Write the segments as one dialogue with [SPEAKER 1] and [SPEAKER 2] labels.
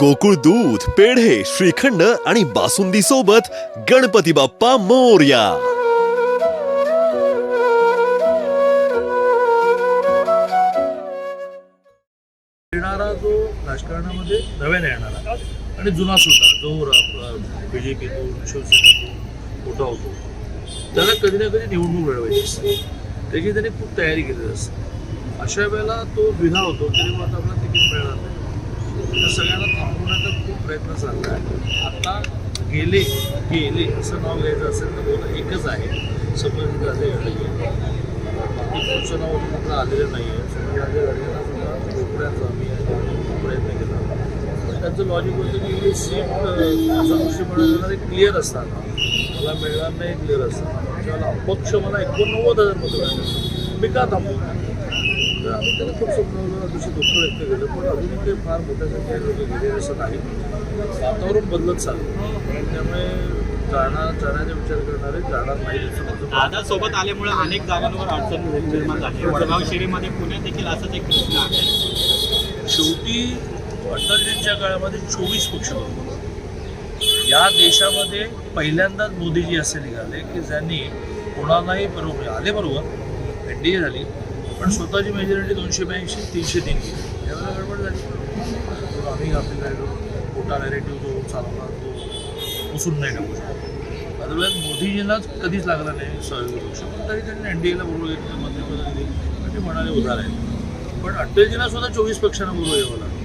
[SPEAKER 1] गोकुळ दूध पेढे श्रीखंड आणि बासुंदी सोबत गणपती बाप्पा मोर्या.
[SPEAKER 2] येणारा जो राजकारणामध्ये नव्याने येणारा आणि जुना सुद्धा जो बी जे शिवसेनेतून मोठा होतो त्याला कधी ना कधी निवडणूक लढवायची असते. त्याची त्याने खूप तयारी केलेली असते. अशा वेळेला तो विधा होतो की मग आपला तिकीट त्या सगळ्यांना थांबवण्याचा खूप प्रयत्न चालला आहे. आता गेले गेले असं नाव घ्यायचं असेल तर बोला एकच आहे समज गांधी घडले पुढचं नाव अजून आलेलं नाही आहे समजा घडलेला सुद्धा रोखण्याचा आम्ही प्रयत्न केला. त्यांचं लॉजिक होतं की हे सीट असा गोष्टी मिळणार क्लिअर असताना मला मिळणार नाही क्लिअर असताना अपक्ष मला एकोणनव्वद हजार मतं मी का थांबू तर आम्ही त्याला खूप समजावलं दुसरं दुःख व्यक्त केलं. पण अजूनही काही फार मोठ्या संख्येने लोक गेलेले असं नाही वातावरण बदलत चाललं त्यामुळे जाणार जाण्याचा विचार करणारे जाणार नाही.
[SPEAKER 3] दादा सोबत आल्यामुळे अनेक जागांवर अडचण निर्माण झाली वडगाव शिरीमध्ये पुण्यात देखील असंच एक प्रश्न आहे.
[SPEAKER 2] शेवटी अटलजींच्या काळामध्ये चोवीस पक्ष होते. या देशामध्ये पहिल्यांदाच मोदीजी असे निघाले की ज्यांनी कोणालाही बरोबर आले बरोबर एन डी ए झाली पण स्वतःची मेजॉरिटी दोनशे ब्याऐंशी तीनशे तीन गेली गडबड झाली. आम्ही आपली काय मोठा नॅरेटिव्ह जो चालवला तो पुसून नाही टाकू शकतो अदरवाईज मोदीजींनाच कधीच लागला नाही सहयोग पक्ष पण तरी त्यांनी एन डी एला बरोबर घेतलं मंत्रिपद दिली ते म्हणाले उधार आहे पण अटलजींना सुद्धा चोवीस पक्षांना बरोबर यावं लागलं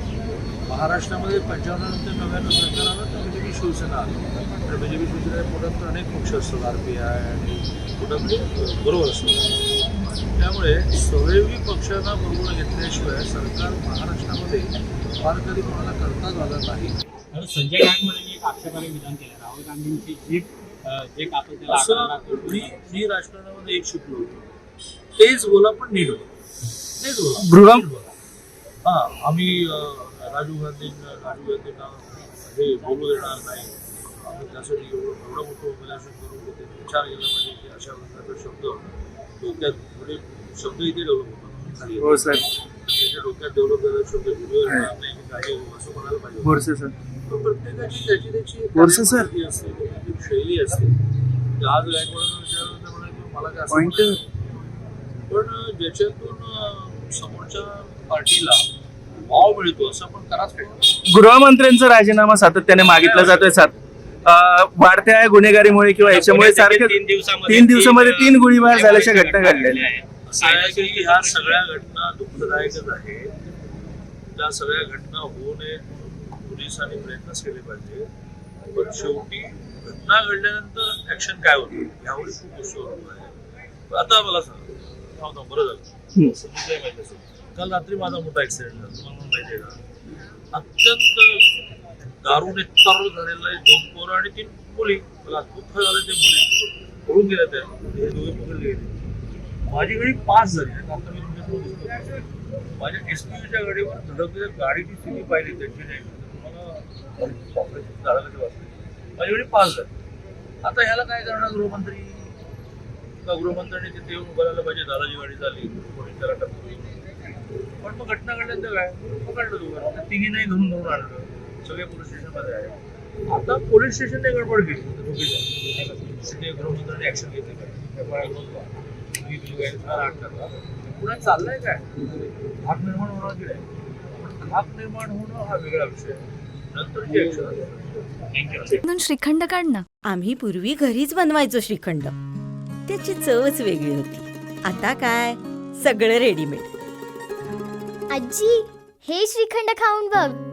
[SPEAKER 2] महाराष्ट्रामध्ये पंच्याण्णव नंतर नव्याण्णव सरकार आलं तर बी जे पी शिवसेना आली. तर बी जे पी शिवसेना पोटात तर अनेक पक्ष असतात आर पी आय आणि पोटामध्ये म्हणजे बरोबर असतात. त्यामुळे सहयोगी पक्षांना बरोबर घेतल्याशिवाय सरकार महाराष्ट्रामध्ये फार कधी कोणाला करताच आलं नाही.
[SPEAKER 3] तर संजय गांधीमध्ये एक आक्षेपार्ह विधान केलं. राहुल गांधींची जीप जे त्याला
[SPEAKER 2] असं
[SPEAKER 3] तोडून
[SPEAKER 2] मी मी राजकारणामध्ये एक शिकलो होतो. तेच बोला पण नीट बोला. तेच बोला.
[SPEAKER 4] गृह-
[SPEAKER 2] नीट बोला. हां आम्ही राजीव गांधी राजीव गांधींना हे बोलू देणार नाही. आम्ही त्यासाठी एवढं एवढं मोठं ऑर्गनायझेशन करून घेते विचार केला पाहिजे की अशा प्रकारचा शब्द डोक्यात शब्द इथे डेव्हलप होतात. खाली
[SPEAKER 4] हो सर
[SPEAKER 2] त्याच्या डोक्यात डेव्हलप झालेला शब्द व्हिडिओ येणार नाही की काही असं म्हणायला पाहिजे.
[SPEAKER 4] बोरसे सर
[SPEAKER 2] पण प्रत्येकाची त्याची त्याची
[SPEAKER 4] सर.
[SPEAKER 2] असते शैली असते. आज गायकवाडांना विचारलं तर म्हणाले मला काय. पण ज्याच्यातून समोरच्या पार्टीला भाव मिळतो असं आपण कराच
[SPEAKER 4] गृहमंत्र्यांचा राजीनामा सातत्याने मागितला जातोय सर अं, वाढत्या गुन्हेगारीमुळे किंवा याच्यामुळे सारखे
[SPEAKER 3] तीन दिवसामध्ये
[SPEAKER 4] तीन दिवसामध्ये तीन गोळीबार झाल्याच्या घटना घडलेल्या आहेत.
[SPEAKER 2] ह्या सगळ्या घटना दुःखदायकच आहे त्या सगळ्या घटना होऊ नये पोलिसांनी प्रयत्नच केले पाहिजे. पण शेवटी घटना घडल्यानंतर ऍक्शन काय होतं? यावर खूप गोष्टी आहे. आता मला सांगा. बरं झालं. माहिती. काल रात्री माझा मोठा ऍक्सिडेंट झाला. तुम्हाला माहिती आहे का? अत्यंत दारूने तर झालेलं आहे. दोन पोरं आणि तीन मुली. मला दुःख झालं ते मुली पळून गेल्या त्या. हे दोघे पकडले गेले. माझी गाडी पास झाली. आता मी तुमच्यासमोर दिसतो माझ्या एस पी च्या गाडीवर धडकलेल्या गाडीची स्थिती पाहिली त्यांची नाही. तुम्हाला झालं माझी गाडी पास झाली. आता ह्याला काय करणार गृहमंत्री? का गृहमंत्र्यांनी तिथे येऊन उभं पाहिजे? दादाची गाडी झाली. कोणी त्याला टाकतो पण मग घटना घडल्यानंतर काय? पकडलं दोघं तिघी नाही धरून धरून आणलं. सगळे पोलीस स्टेशनमध्ये आहे आता पोलीस स्टेशनने गडबड केली. गृहमंत्र्यांनी ऍक्शन घेतली. चाललंय काय? निर्माण होणार की नाही? निर्माण होणं हा वेगळा विषय. आहे
[SPEAKER 5] श्रीखंड काढ ना.
[SPEAKER 6] आम्ही पूर्वी घरीच बनवायचो श्रीखंड. त्याची चवच वेगळी होती. आता काय? सगळं रेडीमेड
[SPEAKER 7] आजी हे श्रीखंड खाऊन बघ.